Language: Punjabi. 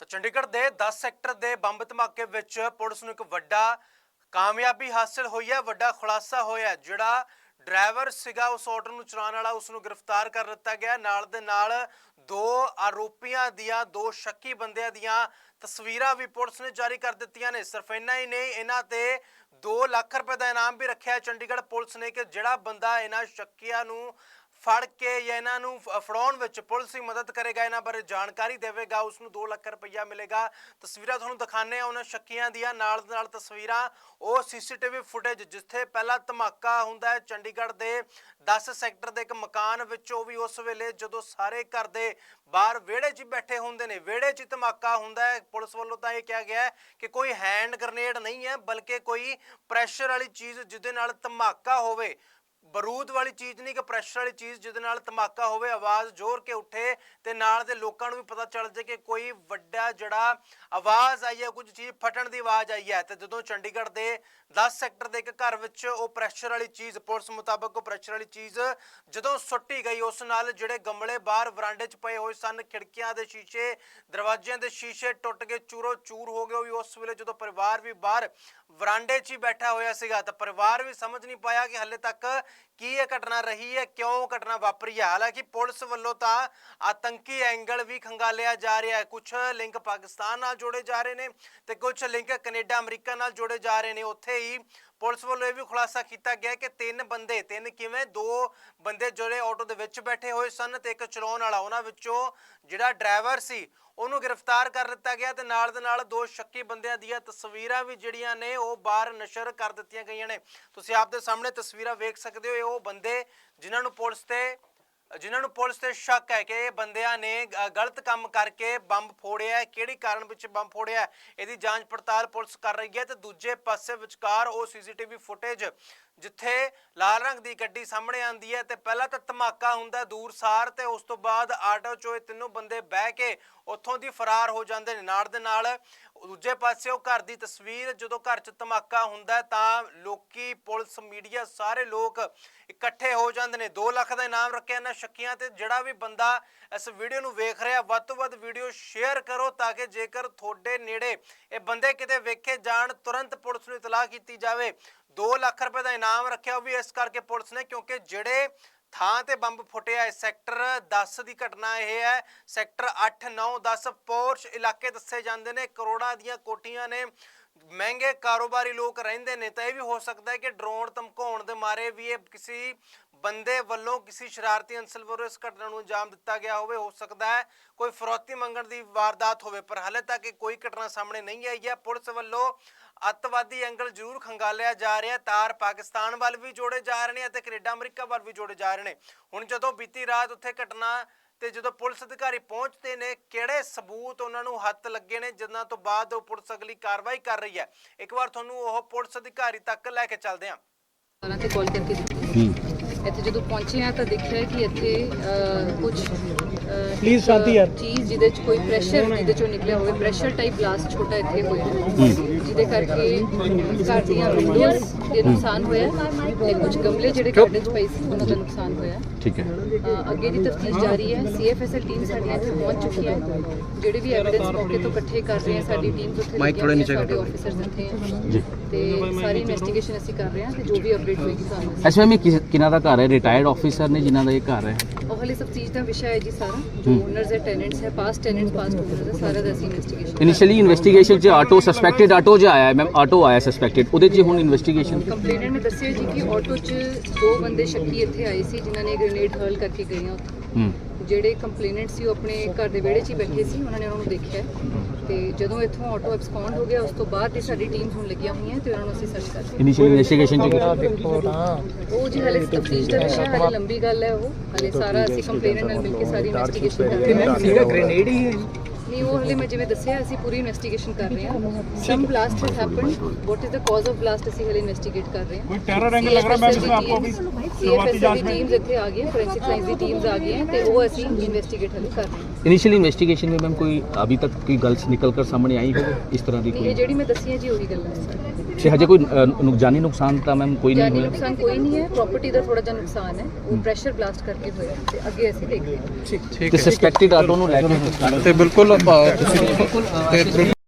ਤਾਂ ਚੰਡੀਗੜ੍ਹ ਦੇ 10 ਸੈਕਟਰ ਦੇ ਬੰਬ ਧਮਾਕੇ ਵਿੱਚ ਪੁਲਿਸ ਨੂੰ ਇੱਕ ਵੱਡਾ ਕਾਮਯਾਬੀ ਹਾਸਲ ਹੋਈ ਹੈ, ਵੱਡਾ ਖੁਲਾਸਾ ਹੋਇਆ ਜਿਹੜਾ ਡਰਾਈਵਰ ਸੀਗਾ ਉਸ ਆਟੋ ਨੂੰ ਚਲਾਉਣ ਵਾਲਾ ਉਸ ਨੂੰ ਗ੍ਰਿਫਤਾਰ ਕਰ ਲਿੱਤਾ ਗਿਆ। ਨਾਲ ਦੇ ਨਾਲ ਦੋ ਆਰੋਪੀਆਂ ਦੀਆਂ, ਦੋ ਸ਼ੱਕੀ ਬੰਦਿਆਂ ਦੀਆਂ ਤਸਵੀਰਾਂ ਵੀ ਪੁਲਿਸ ਨੇ ਜਾਰੀ ਕਰ ਦਿੱਤੀਆਂ ਨੇ। ਸਿਰਫ ਇੰਨਾ ਹੀ ਨਹੀਂ, ਇਹਨਾਂ ਤੇ 2 ਲੱਖ ਰੁਪਏ ਦਾ ਇਨਾਮ ਵੀ ਰੱਖਿਆ ਚੰਡੀਗੜ੍ਹ ਪੁਲਿਸ ਨੇ ਕਿ ਜਿਹੜਾ ਬੰਦਾ ਇਹਨਾਂ ਸ਼ੱਕੀਆਂ ਨੂੰ ਫੜ ਕੇ ਜਾਂ ਇਹਨਾਂ ਨੂੰ ਫੜਾਉਣ ਵਿੱਚ ਪੁਲਿਸ ਹੀ ਮਦਦ ਕਰੇਗਾ, ਇਹਨਾਂ ਬਾਰੇ ਜਾਣਕਾਰੀ ਦੇਵੇਗਾ ਉਸ ਨੂੰ 2 ਲੱਖ ਰੁਪਈਆ ਮਿਲੇਗਾ। ਤਸਵੀਰਾਂ ਤੁਹਾਨੂੰ ਦਿਖਾਣੇ ਆ ਉਹਨਾਂ ਸ਼ੱਕੀਆਂ ਦੀਆਂ ਨਾਲ ਦੇ ਨਾਲ ਤਸਵੀਰਾਂ। ਉਹ ਸੀਸੀਟੀਵੀ ਫੁਟੇਜ ਜਿੱਥੇ ਪਹਿਲਾ ਧਮਾਕਾ ਹੁੰਦਾ ਹੈ ਚੰਡੀਗੜ੍ਹ ਦੇ 10 ਸੈਕਟਰ ਦੇ ਇੱਕ ਮਕਾਨ ਵਿੱਚ, ਉਹ ਵੀ ਉਸ ਵੇਲੇ ਜਦੋਂ ਸਾਰੇ ਘਰ ਦੇ ਬਾਹਰ ਵਿਹੜੇ 'ਚ ਬੈਠੇ ਹੁੰਦੇ ਨੇ। ਵਿਹੜੇ 'ਚ ਧਮਾਕਾ ਹੁੰਦਾ ਹੈ। ਪੁਲਿਸ ਵੱਲੋਂ ਤਾਂ ਇਹ ਕਿਹਾ ਗਿਆ ਹੈ ਕਿ ਕੋਈ ਹੈਂਡ ਗ੍ਰਨੇਡ ਨਹੀਂ ਹੈ, ਬਲਕਿ ਕੋਈ ਪ੍ਰੈਸ਼ਰ ਵਾਲੀ ਚੀਜ਼ ਜਿਹਦੇ ਨਾਲ ਧਮਾਕਾ ਹੋਵੇ। ਬਰੂਦ ਵਾਲੀ ਚੀਜ਼ ਨਹੀਂ ਕਿ ਪ੍ਰੈਸ਼ਰ ਵਾਲੀ ਚੀਜ਼ ਜਿਹਦੇ ਨਾਲ ਧਮਾਕਾ ਹੋਵੇ, ਆਵਾਜ਼ ਜ਼ੋਰ ਕੇ ਉੱਠੇ ਤੇ ਨਾਲ ਦੇ ਲੋਕਾਂ ਨੂੰ ਵੀ ਪਤਾ ਚੱਲ ਜਾਏ ਕਿ ਕੋਈ ਵੱਡਾ ਜਿਹੜਾ ਆਵਾਜ਼ ਆਈ ਹੈ, ਕੁਝ ਚੀਜ਼ ਫਟਣ ਦੀ ਆਵਾਜ਼ ਆਈ ਹੈ ਤੇ ਜਦੋਂ ਚੰਡੀਗੜ੍ਹ ਦੇ 10 ਸੈਕਟਰ ਦੇ ਇੱਕ ਘਰ ਵਿੱਚ ਉਹ ਪ੍ਰੈਸ਼ਰ ਵਾਲੀ ਚੀਜ਼, ਪੁਲਿਸ ਮੁਤਾਬਕ ਉਹ ਪ੍ਰੈਸ਼ਰ ਵਾਲੀ ਚੀਜ਼ ਜਦੋਂ ਸੁੱਟੀ ਗਈ, ਉਸ ਨਾਲ ਜਿਹੜੇ ਗਮਲੇ ਬਾਹਰ ਵਰਾਂਡੇ 'ਚ ਪਏ ਹੋਏ ਸਨ, ਖਿੜਕੀਆਂ ਦੇ ਸ਼ੀਸ਼ੇ, ਦਰਵਾਜ਼ਿਆਂ ਦੇ ਸ਼ੀਸ਼ੇ ਟੁੱਟ ਕੇ ਚੂਰੋ ਚੂਰ ਹੋ ਗਏ, ਉਹ ਵੀ ਉਸ ਵੇਲੇ ਜਦੋਂ ਪਰਿਵਾਰ ਵੀ ਬਾਹਰ ਵਰਾਂਡੇ 'ਚ ਹੀ ਬੈਠਾ ਹੋਇਆ ਸੀਗਾ, ਤਾਂ ਪਰਿਵਾਰ ਵੀ ਸਮਝ ਨਹੀਂ ਪਾਇਆ ਕਿ ਹੱਲੇ ਤੱਕ ਕੀ ਇਹ ਘਟਨਾ ਰਹੀ ਹੈ? ਕਿਉਂ ਘਟਨਾ ਵਾਪਰੀ ਹੈ? ਹਾਲਾਂਕਿ ਪੁਲਿਸ ਵੱਲੋਂ ਤਾਂ ਆਤੰਕੀ ਐਂਗਲ ਵੀ ਖੰਗਾਲਿਆ ਜਾ ਰਿਹਾ ਹੈ। ਕੁਝ ਲਿੰਕ ਪਾਕਿਸਤਾਨ ਨਾਲ ਜੋੜੇ ਜਾ ਰਹੇ ਨੇ ਤੇ ਕੁਝ ਲਿੰਕ ਕੈਨੇਡਾ, ਅਮਰੀਕਾ ਨਾਲ ਜੋੜੇ ਜਾ ਰਹੇ ਨੇ। ਉੱਥੇ ਹੀ ਪੁਲਿਸ ਵੱਲੋਂ ਇਹ ਵੀ ਖੁਲਾਸਾ ਕੀਤਾ ਗਿਆ ਕਿ ਤਿੰਨ ਬੰਦੇ, ਤਿੰਨ ਕਿਵੇਂ, ਦੋ ਬੰਦੇ ਜਿਹੜੇ ਆਟੋ ਦੇ ਵਿੱਚ ਬੈਠੇ ਹੋਏ ਸਨ ਤੇ ਇੱਕ ਚਲਾਉਣ ਵਾਲਾ, ਉਹਨਾਂ ਵਿੱਚੋਂ ਜਿਹੜਾ ਡਰਾਈਵਰ ਸੀ, ਉਹਨੂੰ ਗ੍ਰਿਫਤਾਰ ਕਰ ਦਿੱਤਾ ਗਿਆ ਤੇ ਨਾਲ ਦੇ ਨਾਲ ਦੋ ਸ਼ੱਕੀ ਬੰਦਿਆਂ ਦੀਆਂ ਤਸਵੀਰਾਂ ਵੀ ਜਿਹੜੀਆਂ ਨੇ, ਉਹ ਬਾਹਰ ਨਸ਼ਰ ਕਰ ਦਿੱਤੀਆਂ ਗਈਆਂ ਨੇ। ਤੁਸੀਂ ਆਪ ਦੇ ਸਾਹਮਣੇ ਤਸਵੀਰਾਂ ਵੇਖ ਸਕਦੇ ਹੋ, ਇਹ ਉਹ ਬੰਦੇ ਜਿਨ੍ਹਾਂ ਨੂੰ ਪੁਲਿਸ ਤੇ ਜਿਨ੍ਹਾਂ ਨੂੰ ਪੁਲਿਸ ਤੇ ਸ਼ੱਕ ਹੈ ਕਿ ਇਹ ਬੰਦਿਆਂ ਨੇ ਗ- ਗਲਤ ਕੰਮ ਕਰਕੇ ਬੰਬ ਫੋੜਿਆ ਹੈ ਕਿਹੜੀ ਕਾਰਨ ਵਿੱਚ ਬੰਬ ਫੋੜਿਆ ਹੈ, ਇਹਦੀ ਜਾਂਚ ਪੜਤਾਲ ਪੁਲਿਸ ਕਰ ਰਹੀ ਹੈ ਤੇ ਦੂਜੇ ਪਾਸੇ ਵਿਚਕਾਰ ਉਹ ਸੀਸੀਟੀਵੀ ਫੁਟੇਜ ਜਿੱਥੇ ਲਾਲ ਰੰਗ ਦੀ ਗੱਡੀ ਸਾਹਮਣੇ ਆਉਂਦੀ ਹੈ ਤੇ ਪਹਿਲਾਂ ਤਾਂ ਧਮਾਕਾ ਹੁੰਦਾ ਹੈ ਦੂਰ ਸਾਰ ਤੇ ਉਸ ਤੋਂ ਬਾਅਦ ਆਟੋ 'ਚੋਂ ਇਹ ਤਿੰਨੋਂ ਬੰਦੇ ਬਹਿ ਕੇ ਉੱਥੋਂ ਦੀ ਫਰਾਰ ਹੋ ਜਾਂਦੇ ਨੇ। ਨਾਲ ਦੇ ਨਾਲ ਦੂਜੇ ਪਾਸੇ ਉਹ ਘਰ ਦੀ ਤਸਵੀਰ, ਜਦੋਂ ਘਰ 'ਚ ਧਮਾਕਾ ਹੁੰਦਾ ਤਾਂ ਲੋਕੀ, ਪੁਲਿਸ, ਮੀਡੀਆ, ਸਾਰੇ ਲੋਕ ਇਕੱਠੇ ਹੋ ਜਾਂਦੇ ਨੇ। 2 ਲੱਖ ਦਾ ਇਨਾਮ ਰੱਖਿਆ ਇਹਨਾਂ ਸ਼ੱਕੀਆਂ ਤੇ। ਜਿਹੜਾ ਵੀ ਬੰਦਾ ਇਸ ਵੀਡੀਓ ਨੂੰ ਵੇਖ ਰਿਹਾ, ਵੱਧ ਤੋਂ ਵੱਧ ਵੀਡੀਓ ਸ਼ੇਅਰ ਕਰੋ ਤਾਂ ਕਿ ਜੇਕਰ ਤੁਹਾਡੇ ਨੇੜੇ ਇਹ ਬੰਦੇ ਕਿਤੇ ਵੇਖੇ ਜਾਣ, ਤੁਰੰਤ ਪੁਲਿਸ ਨੂੰ ਇਤਲਾਹ ਕੀਤੀ ਜਾਵੇ। 2 ਲੱਖ ਰੁਪਏ ਦਾ ਇਨਾਮ ਰੱਖਿਆ, ਉਹ ਵੀ ਇਸ ਕਰਕੇ ਪੁਲਿਸ ਨੇ, ਕਿਉਂਕਿ ਜਿਹੜੇ ਥਾਂ ਤੇ ਬੰਬ ਫੁੱਟਿਆ ਹੈ। ਸੈਕਟਰ 10 ਦੀ ਘਟਨਾ ਇਹ ਹੈ। ਸੈਕਟਰ 8 9 10 ਪੋਰਸ਼ ਇਲਾਕੇ ਦੱਸੇ ਜਾਂਦੇ ਨੇ। ਕਰੋੜਾਂ ਦੀਆਂ ਕੋਠੀਆਂ ਨੇ। ਮਹਿੰਗੇ ਕਾਰੋਬਾਰੀ ਲੋਕ ਰਹਿੰਦੇ ਨੇ। ਤਾਂ ਇਹ ਵੀ ਹੋ ਸਕਦਾ ਹੈ ਕਿ ਡਰੋਨ ਧਮਕਾਉਣ ਦੇ ਮਾਰੇ ਵੀ ਇਹ ਕਿਸੇ ਬੰਦੇ ਵੱਲੋਂ ਕਿਸੇ ਸ਼ਰਾਰਤੀ ਅੰਸਲ ਵੱਲੋਂ ਇਸ ਘਟਨਾ ਨੂੰ ਅੰਜਾਮ ਦਿੱਤਾ ਗਿਆ ਹੋਵੇ। ਹੋ ਸਕਦਾ ਹੈ ਕੋਈ ਫਰੋਤੀ ਮੰਗਣ ਦੀ ਵਾਰਦਾਤ ਹੋਵੇ। ਪਰ ਹਾਲੇ ਤੱਕ ਇਹ ਕੋਈ ਘਟਨਾ ਸਾਹਮਣੇ ਨਹੀਂ ਆਈ ਹੈ। ਪੁਲਿਸ ਵੱਲੋਂ ਅੱਤਵਾਦੀ ਐਂਗਲ ਜ਼ਰੂਰ ਖੰਗਾਲਿਆ ਜਾ ਰਿਹਾ ਤਾਰ ਪਾਕਿਸਤਾਨ ਵੱਲ ਵੀ ਜੋੜੇ ਜਾ ਰਹੇ ਨੇ ਅਤੇ ਕੈਨੇਡਾ ਅਮਰੀਕਾ ਵੱਲ ਵੀ ਜੋੜੇ ਜਾ ਰਹੇ ਨੇ। ਹੁਣ ਜਦੋਂ ਬੀਤੀ ਰਾਤ ਉੱਥੇ ਘਟਨਾ ਤੇ ਜਦੋਂ ਪੁਲਿਸ ਅਧਿਕਾਰੀ ਪਹੁੰਚਦੇ ਨੇ ਕਿਹੜੇ ਸਬੂਤ ਉਹਨਾਂ ਨੂੰ ਹੱਥ ਲੱਗੇ ਨੇ ਜਿਨ੍ਹਾਂ ਤੋਂ ਬਾਅਦ ਉਹ ਪੁਲਿਸ ਅਗਲੀ ਕਾਰਵਾਈ ਕਰ ਰਹੀ ਹੈ? ਇੱਕ ਵਾਰ ਤੁਹਾਨੂੰ ਉਹ ਪੁਲਿਸ ਅਧਿਕਾਰੀ ਤੱਕ ਲੈ ਕੇ ਚੱਲਦੇ ਹਾਂ। ਉਹਨਾਂ ਤੇ ਕਾਲ ਕਰਕੇ ਇੱਥੇ ਜਦੋਂ ਪਹੁੰਚੇ ਆ ਤਾਂ ਦੇਖਿਆ ਕਿ ਇੱਥੇ ਕੁਝ Please ਸ਼ਾਂਤੀ ਯਾਰ। ਚੀਜ਼ ਜਿਹਦੇ ਚ ਕੋਈ ਪ੍ਰੈਸ਼ਰ ਜਿਹਦੇ ਚੋਂ ਨਿਕਲਿਆ ਹੋਵੇ। ਪ੍ਰੈਸ਼ਰ ਟਾਈਪ ਬਲਾਸਟ ਛੋਟਾ ਇੱਥੇ ਹੋਇਆ। ਜਿਹਦੇ ਕਰਕੇ ਘਰ ਦੀਆਂ ਵਿੰਡੋਜ਼ ਦੇ ਨੁਕਸਾਨ ਹੋਇਆ। ਤੇ ਕੁਝ ਗਮਲੇ ਜਿਹੜੇ ਦੇ ਚ ਪਏ ਸੀ ਉਹਨਾਂ ਦਾ ਨੁਕਸਾਨ ਹੋਇਆ ਠੀਕ ਹੈ। ਅ, ਅੱਗੇ ਦੀ ਤਫਤੀਸ਼ ਜਾਰੀ ਹੈ। ਸੀਐਫਐਸਐਲ ਟੀਮ ਸਾਡੀ ਇੱਥੇ ਪਹੁੰਚ ਚੁੱਕੀ ਹੈ। ਜਿਹੜੇ ਵੀ ਐਵੀਡੈਂਸ ਮੌਕੇ ਤੋਂ ਇਕੱਠੇ ਕਰ ਰਹੇ ਹਾਂ ਸਾਡੀ ਟੀਮ ਉੱਥੇ ਮਾਈਕ ਹੋਈਆਂ, ਨੀਚੇ ਸਾਡੇ। ਆਫੀਸਰਸ ਇੱਥੇ ਹੈ। ਜੀ। ਤੇ ਸਾਰੀ ਇਨਵੈਸਟੀਗੇਸ਼ਨ ਅਸੀਂ ਕਰ ਰਹੇ ਹਾਂ ਤੇ ਜੋ ਵੀ ਅਪਡੇਟ ਹੋਏਗੀ ਤੁਹਾਨੂੰ ਅਸੀਂ ਐਸ ਮੈਂ ਕਿਸ ਕਿਨਾਂ ਦਾ ਘਰ ਹੈ? ਰਿਟਾਇਰਡ ਆਫੀਸਰ ਨੇ ਜਿਨ੍ਹਾਂ ਦਾ ਇਹ ਘਰ ਹੈ? ਉਹ ਹਲੇ ਸਭ ਚੀਜ਼ ਦਾ ਵਿਸ਼ਾ ਹੈ ਜੀ ਸਾਰਾ। ਜੋ ਓਨਰਸ ਹੈ ਟੈਨੈਂਟਸ ਹੈ ਪਾਸਟ ਟੈਨੈਂਟਸ ਪਾਸਟ ਓਨਰਸ ਹੈ ਸਾਰਾ ਦਾ ਅਸੀਂ ਇਨਵੈਸਟੀਗੇਸ਼ਨ ਇਨੀਸ਼ੀਅਲੀ ਇਨਵੈਸਟੀਗੇਸ਼ਨ 'ਚ ਆਟੋ ਸਸਪੈਕਟਡ ਆਟੋ ਜਿਹਾ ਆਇਆ ਮੈਮ। ਆਟੋ ਆਇਆ ਸਸਪੈਕਟਡ ਉਹਦੇ 'ਚ ਹੁਣ ਇਨਵੈਸਟੀਗੇਸ਼ਨ ਕੰਪਲੇਨਰ ਨੇ ਦੱਸਿਆ ਜੀ ਕਿ ਆਟੋ 'ਚ ਦੋ ਬੰਦੇ ਸ਼ੱਕੀ ਇੱਥੇ ਆਏ ਸੀ ਜਿਨ੍ਹਾਂ ਨੇ ਗ੍ਰੇਨੇਡ ਹਰਲ ਕਰਕੇ ਗਏ ਆ ਉੱਥੇ। ਹੂੰ। ਜਿਹੜੇ ਕੰਪਲੇਨੈਂਟ ਸੀ ਉਹ ਆਪਣੇ ਘਰ ਦੇ ਵਿਹੜੇ 'ਚ ਹੀ ਬੈਠੇ ਸੀ ਉਹਨਾਂ ਨੇ ਉਹਨਾਂ ਨੂੰ ਦੇਖਿਆ। ਤੇ ਜਦੋਂ ਇੱਥੋਂ ਆਟੋ ਐਬਸਕੌਂਡ ਹੋ ਗਿਆ ਉਸ ਤੋਂ ਬਾਅਦ ਹੀ ਸਾਡੀ ਟੀਮਸ ਹੁਣ ਲੱਗੀਆਂ ਹੋਈਆਂ ਤੇ ਉਹਨਾਂ ਨੂੰ ਅਸੀਂ ਸਰਚ ਕਰ ਰਹੇ ਇਨੀਸ਼ੀਅਲੀ ਇਨਵੈਸਟੀਗੇਸ਼ਨ 'ਚ ਹਾਂ ਉਹ ਜੀ ਹਲੇ ਤਫਤੀਸ਼ ਦਾ ਵਿਸ਼ਾ ਹੈ, ਹਲੇ ਲੰਬੀ ਗੱਲ ਹੈ ਉਹ। ਹਲੇ ਸਾਰਾ ਅਸੀਂ ਕੰਪਲੇਨਰ ਨਾਲ ਮਿਲ ਕੇ ਸਾਰੀ ਇਨਵੈਸਟੀਗੇਸ਼ਨ ਕਰ ਰਹੇ ਹਾਂ। ਸੀਗਾ ਗ੍ਰੇਨੇਡ ਹੀ ਨਹੀਂ ਉਹ ਹਲੇ ਮੈਂ ਜਿਵੇਂ ਦੱਸਿਆ ਅਸੀਂ ਪੂਰੀ ਇਨਵੈਸਟੀਗੇਸ਼ਨ ਕਰ ਰਹੇ ਹਾਂ some blast has happened what is the cause of blast ਅਸੀਂ ਹਲੇ ਇਨਵੈਸਟੀਗੇਟ ਕਰ ਰਹੇ ਹਾਂ कोई टेरर एंगल लग रहा है मैम इसमें आपको अभी शुरुआती जांच में ਟੀਮਸ ਇੱਥੇ ਆ ਗਈਆਂ ਫੋਰੈਂਸਿਕ ਸਾਇੰਸ ਦੀ ਟੀਮਸ ਆ ਗਈਆਂ ਤੇ ਉਹ ਅਸੀਂ ਇਨਵੈਸਟੀਗੇਟ ਹਲੇ ਕਰ ਰਹੇ ਹਾਂ ਇਨੀਸ਼ੀਅਲੀ ਇਨਵੈਸਟੀਗੇਸ਼ਨ में मैम कोई अभी तक कोई गल्स निकल कर सामने आई हो इस तरह की ਨਹੀਂ, ਇਹ कोई ਜਿਹੜੀ ਮੈਂ ਦੱਸੀ ਹੈ ਜੀ ਉਹੀ ਗੱਲਾਂ ਹੈ ਤੇ ਹਜੇ ਕੋਈ ਅ, ਨੁ- ਜਾਨੀ ਨੁਕਸਾਨ ਤਾਂ ਮੈਮ ਕੋਈ ਨਹੀਂ ਹੋਇਆ? ਨੁਕਸਾਨ ਕੋਈ ਨਹੀਂ ਹੈ ਪ੍ਰਾਪਰਟੀ ਦਾ ਥੋੜਾ ਜਿਹਾ ਨੁਕਸਾਨ ਹੈ ਉਹ ਪ੍ਰੈਸ਼ਰ ਬਲਾਸਟ ਕਰਕੇ ਹੋਇਆ ਤੇ ਅੱਗੇ ਅਸੀਂ ਦੇਖਦੇ ਹਾਂ। ਤੇ ਸਸਪੈਕਟਡ ਆਟੋ ਨੂੰ ਲੈ ਕੇ ਤੇ ਬਿਲਕੁਲ ਤੁਸੀਂ ਤੇ